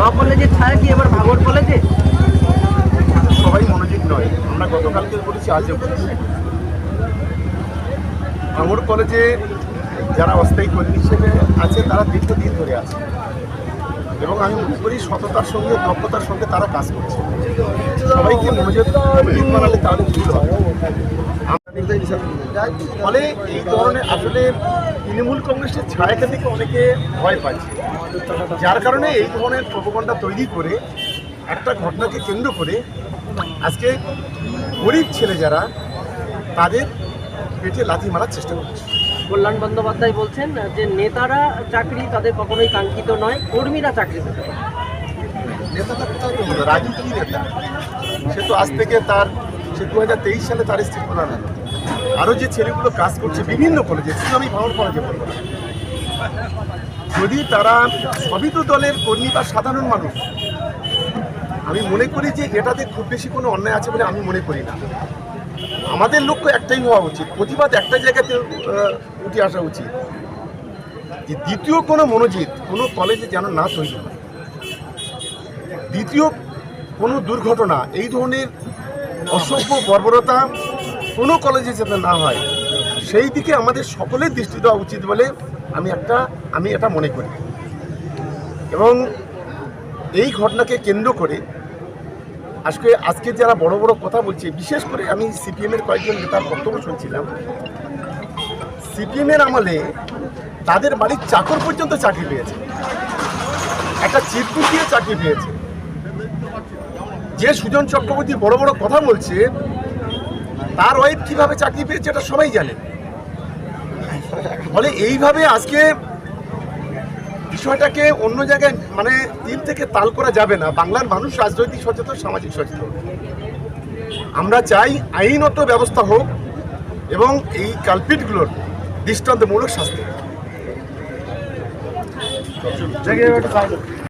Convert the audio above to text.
ল কলেজের ছায়া কি এবার ভাগর কলেজে সবাই মনোযোগ নয়। আমরা গতকালকে বলেছি আজও বলেছি আমার কলেজে যারা অস্থায়ী কর্মী হিসেবে আছে, তারা দীর্ঘদিন ধরে আছে। এবং আমি মনে করি সততার সঙ্গে, দক্ষতার সঙ্গে তারা কাজ করছে। সবাইকে মনোযোগ বানালে তাহলে ভুল হবে। ফলে এই ধরনের আসলে তৃণমূল কংগ্রেসের ছায়াকে থেকে অনেকে ভয় পাচ্ছে যার কারণে এই ধরনের প্রবকণ্ডা তৈরি করে একটা ঘটনাকে কেন্দ্র করে আজকে গরিব ছেলে যারা তাদের পেটে লাথি মারার চেষ্টা করছে কল্যাণ বন্দ্যোপাধ্যায় বলছেন যে নেতারা চাকরি তাদের কখনোই কাঙ্ক্ষিত নয় কর্মীরা চাকরি পেতে পারে। নেতাটা কোথায় পেল? নেতা সে তো আজ থেকে তার সে দু হাজার তেইশ সালে তার প্রধান আরও যে ছেলেগুলো কাজ করছে, বিভিন্ন কলেজে শুধু আমি ভাঙন কলেজে বলব। যদি তারা সবই তো দলের কর্মী বা সাধারণ মানুষ, আমি মনে করি যে এটাতে খুব বেশি কোনো অন্যায় আছে বলে আমি মনে করি না। আমাদের লক্ষ্য একটাই হওয়া উচিত, প্রতিবাদ একটা জায়গাতে উঠে আসা উচিত। যে দ্বিতীয় কোনো মনোজিৎ কোনো কলেজে যেন না তৈরি হয়। দ্বিতীয় কোনো দুর্ঘটনা, এই ধরনের অসভ্য বর্বরতা কোনো কলেজে যাতে না হয়, সেই দিকে আমাদের সকলের দৃষ্টি দেওয়া উচিত বলে আমি একটা, আমি এটা মনে করি। এবং এই ঘটনাকে কেন্দ্র করে আজকে আজকে যারা বড় বড় কথা বলছে, বিশেষ করে আমি সিপিএমের কয়েকজন নেতার বক্তব্য শুনছিলাম সিপিএমের আমলে তাদের বাড়ির চাকর পর্যন্ত চাকরি পেয়েছে। একটা চিরকুট দিয়ে চাকরি পেয়েছে। যে সুজন চক্রবর্তী বড় বড় কথা বলছে তার ওয়াইফ কীভাবে চাকরি পেয়েছে এটা সবাই জানে। ফলে এইভাবে আজকে বিষয়টাকে অন্য জায়গায় মানে তিল থেকে তাল করা যাবে না। বাংলার মানুষ রাজনৈতিক সচেতন, সামাজিক সচেতন। আমরা চাই আইনত ব্যবস্থা হোক এবং এই কালপিটগুলোর দৃষ্টান্তমূলক শাস্তি।